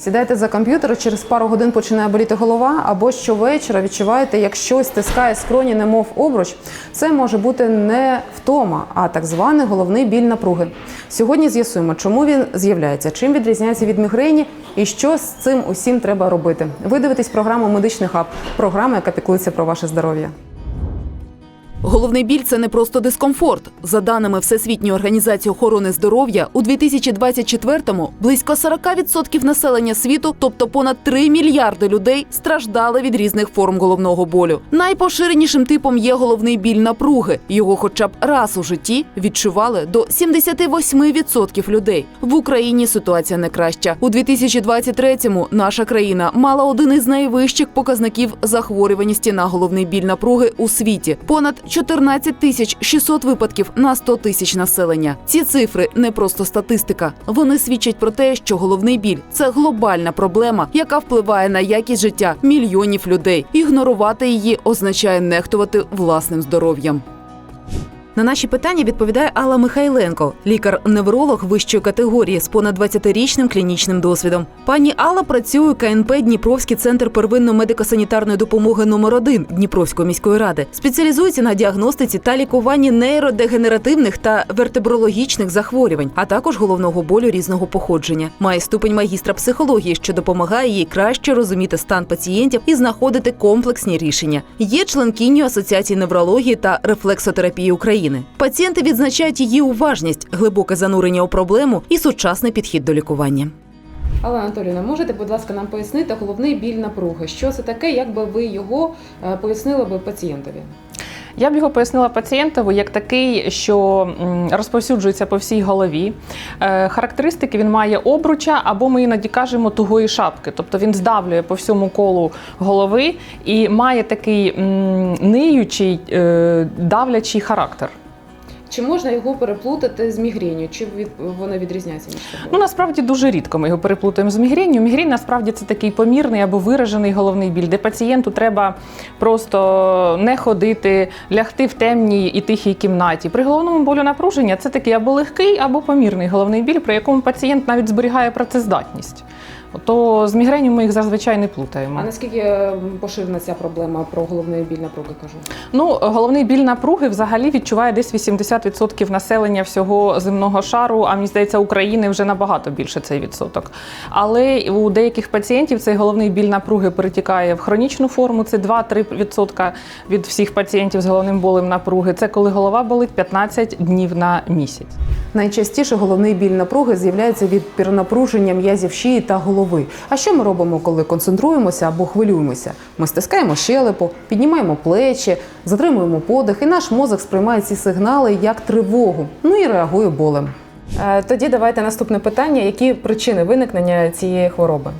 Сідаєте за комп'ютер, через пару годин починає боліти голова, або щовечора відчуваєте, як щось стискає скроні, немов обруч. Це може бути не втома, а так званий головний біль напруги. Сьогодні з'ясуємо, чому він з'являється, чим відрізняється від мігрені і що з цим усім треба робити. Ви дивитесь програму Медичний хаб, програма, яка піклується про ваше здоров'я. Головний біль це не просто дискомфорт. За даними Всесвітньої організації охорони здоров'я, у 2024-му близько 40% населення світу, тобто понад 3 мільярди людей, страждали від різних форм головного болю. Найпоширенішим типом є головний біль напруги. Його, хоча б раз у житті, відчували до 78% людей. В Україні ситуація не краща. У 2023-му наша країна мала один із найвищих показників захворюваності на головний біль напруги у світі. Понад 14 тисяч 600 випадків на 100 тисяч населення. Ці цифри не просто статистика. Вони свідчать про те, що головний біль це глобальна проблема, яка впливає на якість життя мільйонів людей. Ігнорувати її означає нехтувати власним здоров'ям. На наші питання відповідає Алла Михайленко, лікар-невролог вищої категорії з понад 20-річним клінічним досвідом. Пані Алла працює КНП Дніпровський центр первинної медико-санітарної допомоги номер 1 Дніпровської міської ради. Спеціалізується на діагностиці та лікуванні нейродегенеративних та вертебрологічних захворювань, а також головного болю різного походження. Має ступень магістра психології, що допомагає їй краще розуміти стан пацієнтів і знаходити комплексні рішення. Є членкиню Асоціації неврології та рефлексотерапії України. Пацієнти відзначають її уважність, глибоке занурення у проблему і сучасний підхід до лікування. Але Анатоліна, можете, будь ласка, нам пояснити головний біль напруги? Що це таке? Як би ви його е, пояснили би пацієнтові? Я б його пояснила пацієнтову як такий, що розповсюджується по всій голові. Е, Характеристики він має обруча, або ми іноді кажемо тугої шапки. Тобто він здавлює по всьому колу голови і має такий ниючий, е, давлячий характер. Чи можна його переплутати з мігренью? Чи вони відрізняються між собою? Ну насправді дуже рідко ми його переплутаємо з мігренью. Мігрень насправді це такий помірний або виражений головний біль, де пацієнту треба просто не ходити, лягти в темній і тихій кімнаті. При головному болю напруження це такий або легкий, або помірний головний біль, при якому пацієнт навіть зберігає працездатність. То з мігренью ми їх зазвичай не плутаємо. А наскільки е, поширена ця проблема про головний біль напруги? Кажу, Ну, головний біль напруги взагалі відчуває десь 80% населення всього земного шару. А мені здається, України вже набагато більше цей відсоток. Але у деяких пацієнтів цей головний біль напруги перетікає в хронічну форму. Це 2-3% від всіх пацієнтів з головним болем напруги. Це коли голова болить 15 днів на місяць. найчастіше головний біль напруги з'являється від перенапруження м'язів шиї та голови. А що ми робимо, коли концентруємося або хвилюємося? Ми стискаємо щелепу, піднімаємо плечі, затримуємо подих, і наш мозок сприймає ці сигнали як тривогу. Ну і реагує болем. Е, Тоді давайте наступне питання: які причини виникнення цієї хвороби?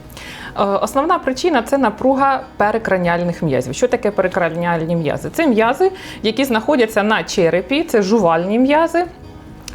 Е, Основна причина це напруга перекраніальних м'язів. Що таке перекраніальні м'язи? Це м'язи, які знаходяться на черепі, це жувальні м'язи.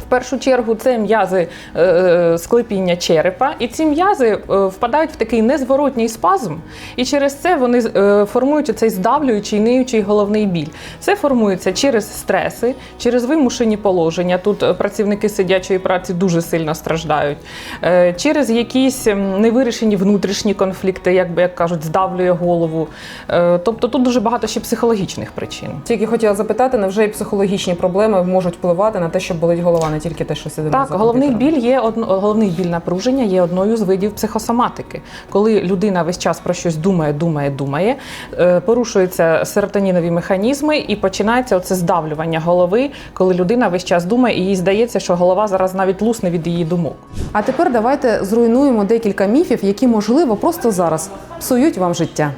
В першу чергу це м'язи е, склепіння черепа, і ці м'язи е, впадають в такий незворотній спазм, і через це вони е, формують цей здавлюючий, ниючий головний біль. Це формується через стреси, через вимушені положення. Тут е, працівники сидячої праці дуже сильно страждають, е, через якісь невирішені внутрішні конфлікти, як би як кажуть, здавлює голову. Е, Тобто тут дуже багато ще психологічних причин. Тільки хотіла запитати, невже і психологічні проблеми можуть впливати на те, що болить голова, не тільки те, що сидимо Так, за головний біль є одно, головний біль напруження є одною з видів психосоматики. Коли людина весь час про щось думає, думає, думає, е, порушуються серотонінові механізми і починається оце здавлювання голови, коли людина весь час думає, і їй здається, що голова зараз навіть лусне від її думок. А тепер давайте зруйнуємо декілька міфів, які можливо просто зараз псують вам життя.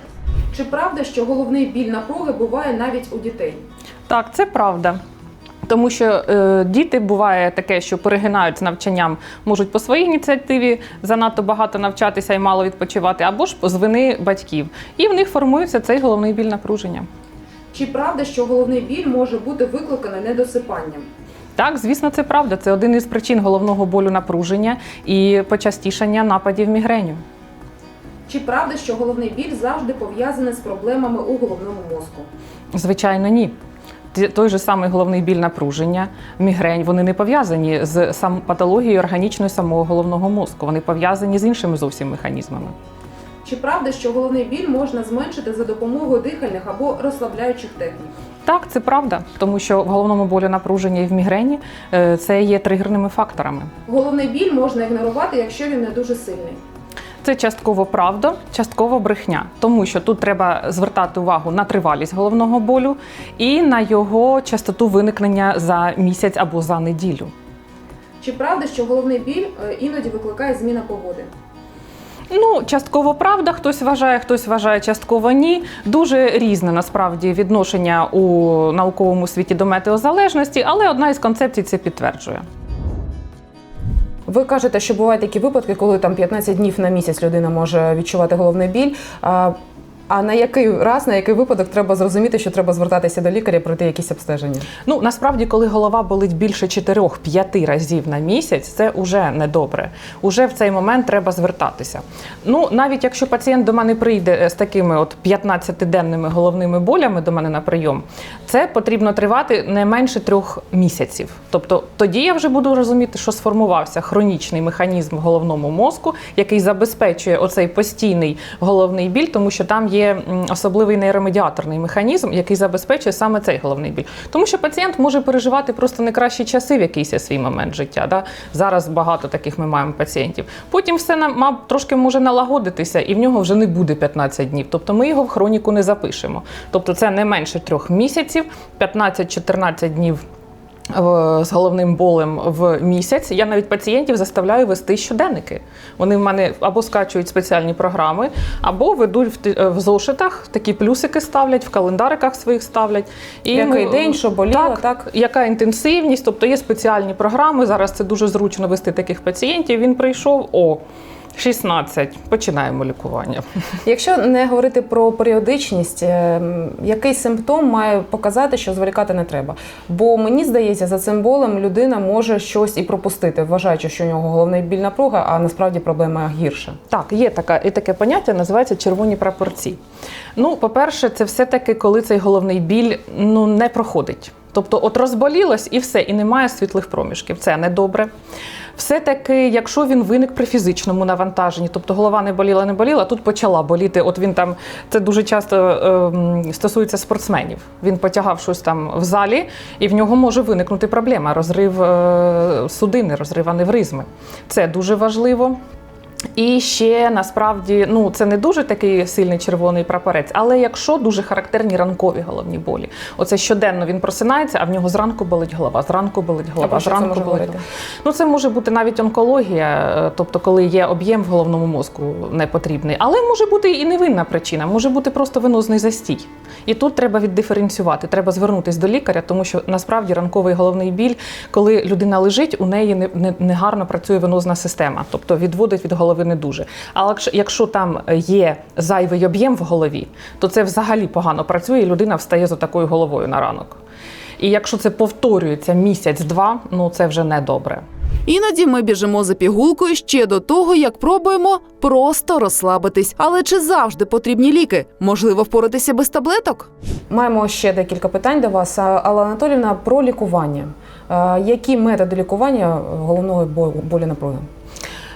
Чи правда, що головний біль напруги буває навіть у дітей? Так, це правда. Тому що е, діти буває таке, що перегинають з навчанням, можуть по своїй ініціативі занадто багато навчатися і мало відпочивати, або ж з вини батьків. І в них формується цей головний біль напруження. Чи правда, що головний біль може бути викликаний недосипанням? Так, звісно, це правда. Це один із причин головного болю напруження і почастішання нападів мігреню. Чи правда, що головний біль завжди пов'язаний з проблемами у головному мозку? Звичайно, ні. Той же самий головний біль напруження, мігрень, вони не пов'язані з сам патологією органічної самого головного мозку. Вони пов'язані з іншими зовсім механізмами. Чи правда, що головний біль можна зменшити за допомогою дихальних або розслабляючих технік? Так, це правда, тому що в головному болі напруження і в мігрені е, це є тригерними факторами. Головний біль можна ігнорувати, якщо він не дуже сильний. Це частково правда, частково брехня, тому що тут треба звертати увагу на тривалість головного болю і на його частоту виникнення за місяць або за неділю. Чи правда, що головний біль е, іноді викликає зміна погоди? Ну, частково правда, хтось вважає, хтось вважає, частково ні. Дуже різне насправді відношення у науковому світі до метеозалежності, але одна із концепцій це підтверджує. Ви кажете, що бувають такі випадки, коли там 15 днів на місяць людина може відчувати головний біль. А, на який раз, на який випадок треба зрозуміти, що треба звертатися до лікаря, пройти якісь обстеження? Ну насправді, коли голова болить більше 4-5 разів на місяць, це вже недобре. Уже в цей момент треба звертатися. Ну навіть якщо пацієнт до мене прийде е, з такими от 15-денними головними болями до мене на прийом, це потрібно тривати не менше трьох місяців. Тобто тоді я вже буду розуміти, що сформувався хронічний механізм в головному мозку, який забезпечує оцей постійний головний біль, тому що там є м, особливий нейромедіаторний механізм, який забезпечує саме цей головний біль. Тому що пацієнт може переживати просто не кращі часи в якийсь свій момент життя. Да? Зараз багато таких ми маємо пацієнтів. Потім все нам трошки може налагодитися, і в нього вже не буде 15 днів. Тобто ми його в хроніку не запишемо. Тобто це не менше трьох місяців, 15-14 днів. З головним болем в місяць я навіть пацієнтів заставляю вести щоденники. Вони в мене або скачують спеціальні програми, або ведуть в, е, в зошитах, такі плюсики ставлять, в календариках своїх ставлять. І Який ми- день, що боліло, так, так? яка інтенсивність, тобто є спеціальні програми. Зараз це дуже зручно вести таких пацієнтів. Він прийшов о 16, починаємо лікування. Якщо не говорити про періодичність, е, який симптом має показати, що зволікати не треба? Бо мені здається, за цим болем людина може щось і пропустити, вважаючи, що у нього головний біль напруга, а насправді проблема гірша. Так, є така і таке поняття, називається червоні прапорці. Ну, по-перше, це все-таки, коли цей головний біль ну, не проходить. Тобто, от розболілось і все, і немає світлих проміжків. Це недобре. Все-таки, якщо він виник при фізичному навантаженні, тобто голова не боліла, не боліла, тут почала боліти. От він там це дуже часто ем, стосується спортсменів. Він потягав щось там в залі, і в нього може виникнути проблема розрив е, судини, розрив аневризми. Це дуже важливо. І ще насправді ну це не дуже такий сильний червоний прапорець, але якщо дуже характерні ранкові головні болі, оце щоденно він просинається, а в нього зранку болить голова, зранку болить голова, це зранку болить. говорити? Ну це може бути навіть онкологія, е, тобто коли є об'єм в головному мозку непотрібний, але може бути і невинна причина, може бути просто венозний застій. І тут треба віддиференціювати, треба звернутися до лікаря, тому що насправді ранковий головний біль, коли людина лежить, у неї не, не, не гарно працює венозна система, тобто відводить від голови не дуже. Але якщо- там є зайвий об'єм в голові, то це взагалі погано працює, і людина встає з такою головою на ранок. І якщо це повторюється місяць-два, ну це вже не добре. Іноді ми біжимо за пігулкою ще до того, як пробуємо просто розслабитись. Але чи завжди потрібні ліки? Можливо, впоратися без таблеток? Маємо ще декілька питань до вас. Алла Анатолівна, про лікування. Е, Які методи лікування головного бо- болі напруги?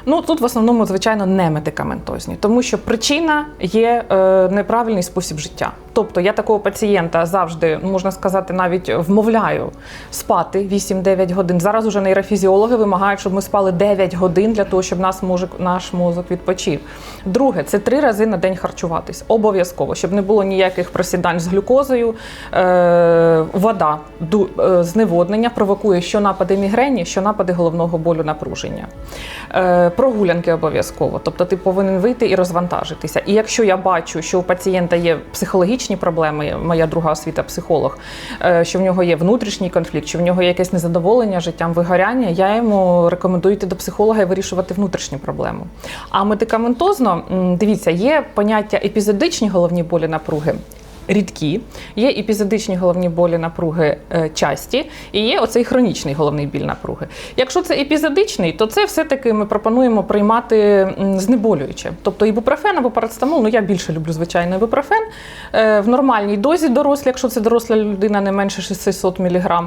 Ну тут в основному, звичайно, не медикаментозні, тому що причина є е, неправильний спосіб життя. Тобто я такого пацієнта завжди можна сказати, навіть вмовляю спати 8-9 годин. Зараз уже нейрофізіологи вимагають, щоб ми спали 9 годин для того, щоб нас мозок, наш мозок відпочив. Друге, це три рази на день харчуватись. Обов'язково, щоб не було ніяких просідань з глюкозою. Е, вода, ду, е, зневоднення провокує що напади мігрені, що напади головного болю напруження. Е, прогулянки обов'язково. Тобто ти повинен вийти і розвантажитися. І якщо я бачу, що у пацієнта є психологічні проблеми, моя друга освіта психолог, е, що в нього є внутрішній конфлікт, що в нього є якесь незадоволення життям, вигоряння, я йому рекомендую йти до психолога і вирішувати внутрішню проблему. А медикаментозно, дивіться, є поняття епізодичні головні болі напруги. Рідкі, є епізодичні головні болі напруги е, часті, і є оцей хронічний головний біль напруги. Якщо це епізодичний, то це все-таки ми пропонуємо приймати знеболююче. Тобто ібупрофен або парацетамол, ну я більше люблю звичайно ібупрофен, е, в нормальній дозі дорослі, якщо це доросла людина не менше 600 мг,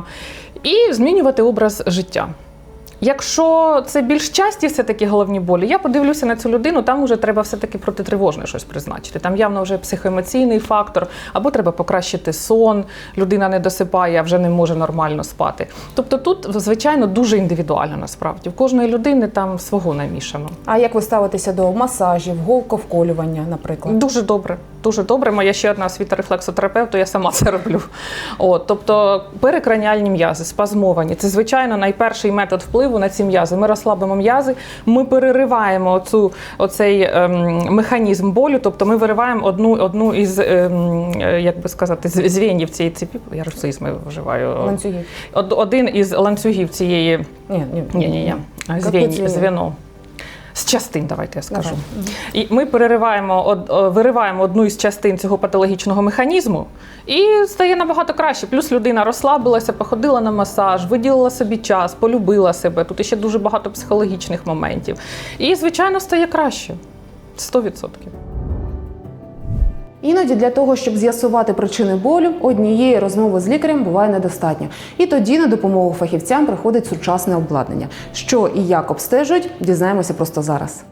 і змінювати образ життя. Якщо це більш часті все-таки головні болі, я подивлюся на цю людину, там вже треба все-таки протитривожне щось призначити. Там явно вже психоемоційний фактор, або треба покращити сон, людина не досипає, а вже не може нормально спати. Тобто тут, звичайно, дуже індивідуально насправді. В кожної людини там свого намішано. А як ви ставитеся до масажів, голковколювання, наприклад? Дуже добре, дуже добре. Моя ще одна освіта рефлексотерапевту, я сама це роблю. От, тобто перекраніальні м'язи, спазмовані. Це, звичайно, найперший метод впливу на ці м'язи. Ми розслабимо м'язи, ми перериваємо оцю, оцей ем, механізм болю, тобто ми вириваємо одну, одну із, ем, як би сказати, звенів цієї цепі. Я русизми вживаю. Ланцюги? Од- один із ланцюгів цієї Ні, ні, ні, ні, ні. Звенья? звено. З частин, давайте я скажу. Давай. І ми перериваємо, од- вириваємо одну із частин цього патологічного механізму, і стає набагато краще. Плюс людина розслабилася, походила на масаж, виділила собі час, полюбила себе. Тут ще дуже багато психологічних моментів. І, звичайно, стає краще. 100%. Іноді для того, щоб з'ясувати причини болю, однієї розмови з лікарем буває недостатньо. І тоді на допомогу фахівцям приходить сучасне обладнання. Що і як обстежують, дізнаємося просто зараз.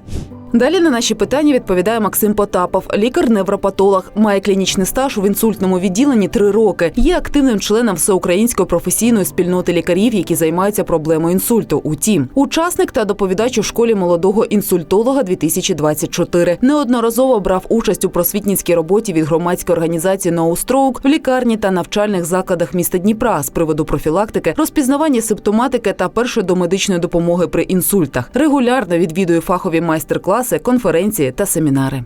Далі на наші питання відповідає Максим Потапов, лікар-невропатолог, має клінічний стаж в інсультному відділенні три роки. Є активним членом всеукраїнської професійної спільноти лікарів, які займаються проблемою інсульту. Утім, учасник та доповідач у школі молодого інсультолога 2024. Неодноразово брав участь у просвітницькій роботі від громадської організації Stroke в лікарні та навчальних закладах міста Дніпра з приводу профілактики, розпізнавання симптоматики та першої домедичної допомоги при інсультах. Регулярно відвідує фахові майстер-класи, конференції та семінари.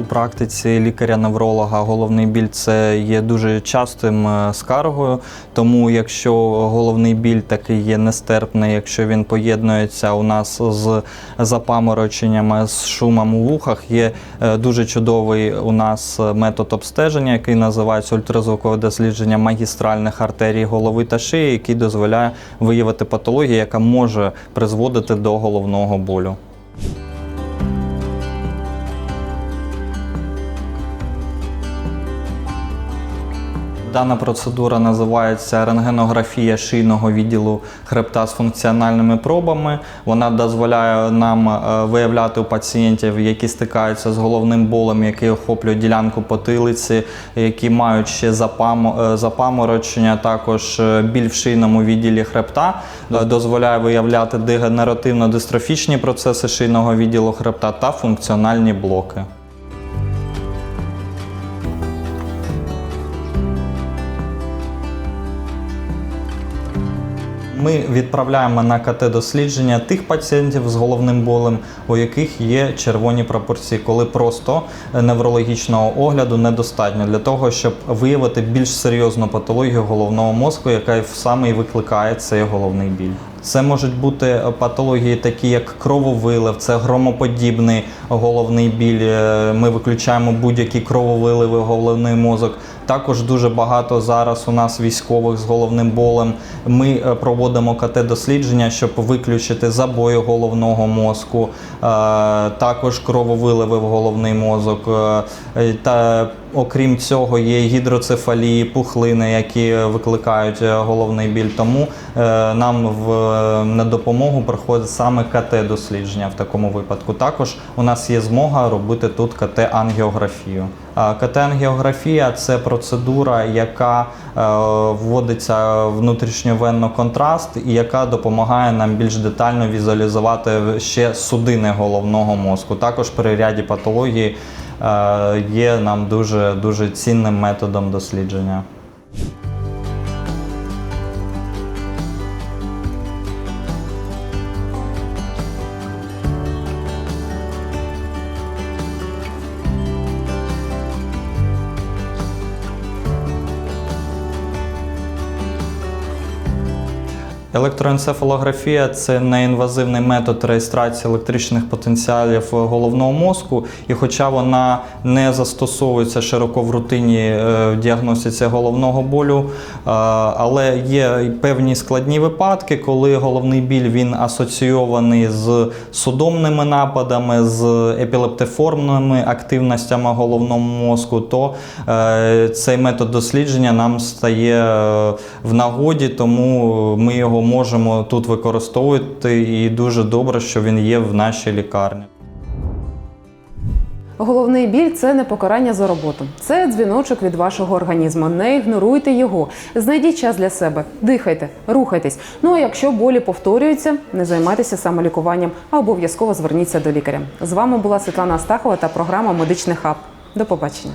У практиці лікаря-невролога головний біль це є дуже частим е, скаргою. Тому, якщо головний біль такий є нестерпний, якщо він поєднується у нас з запамороченнями, з шумом у вухах, є е, дуже чудовий у нас метод обстеження, який називається ультразвукове дослідження магістральних артерій голови та шиї, який дозволяє виявити патологію, яка може призводити до головного болю. Дана процедура називається рентгенографія шийного відділу хребта з функціональними пробами. Вона дозволяє нам е, виявляти у пацієнтів, які стикаються з головним болем, який охоплює ділянку потилиці, які мають ще е, запаморочення, також е, біль в шийному відділі хребта. Дозволяє виявляти дегенеративно-дистрофічні процеси шийного відділу хребта та функціональні блоки. Ми відправляємо на КТ-дослідження тих пацієнтів з головним болем, у яких є червоні пропорції, коли просто неврологічного огляду недостатньо для того, щоб виявити більш серйозну патологію головного мозку, яка саме і викликає цей головний біль. Це можуть бути патології, такі як крововилив, це громоподібний головний біль. Е, Ми виключаємо будь-які крововиливи головний мозок. Також дуже багато зараз у нас військових з головним болем. Ми е, проводимо КТ-дослідження, щоб виключити забої головного мозку, е, також крововиливи в головний мозок. е, е, окрім цього, є гідроцефалії, пухлини, які викликають е, головний біль. Тому е, нам в на допомогу приходить саме КТ-дослідження в такому випадку. Також у нас є змога робити тут КТ-ангіографію. КТ-ангіографія це процедура, яка е, вводиться внутрішньовенно контраст і яка допомагає нам більш детально візуалізувати ще судини головного мозку. Також при ряді патології е, є нам дуже дуже цінним методом дослідження. Електроенцефалографія це неінвазивний метод реєстрації електричних потенціалів головного мозку, і хоча вона не застосовується широко в рутині е, в діагностиці головного болю, е, але є певні складні випадки, коли головний біль він асоційований з судомними нападами, з епілептиформними активностями головного мозку, то е, цей метод дослідження нам стає в нагоді, тому ми його можемо тут використовувати, і дуже добре, що він є в нашій лікарні. Головний біль це не покарання за роботу. Це дзвіночок від вашого організму. Не ігноруйте його. Знайдіть час для себе, дихайте, рухайтесь. Ну а якщо болі повторюються, не займайтеся самолікуванням, а обов'язково зверніться до лікаря. З вами була Світлана Астахова та програма Медичний хаб. До побачення.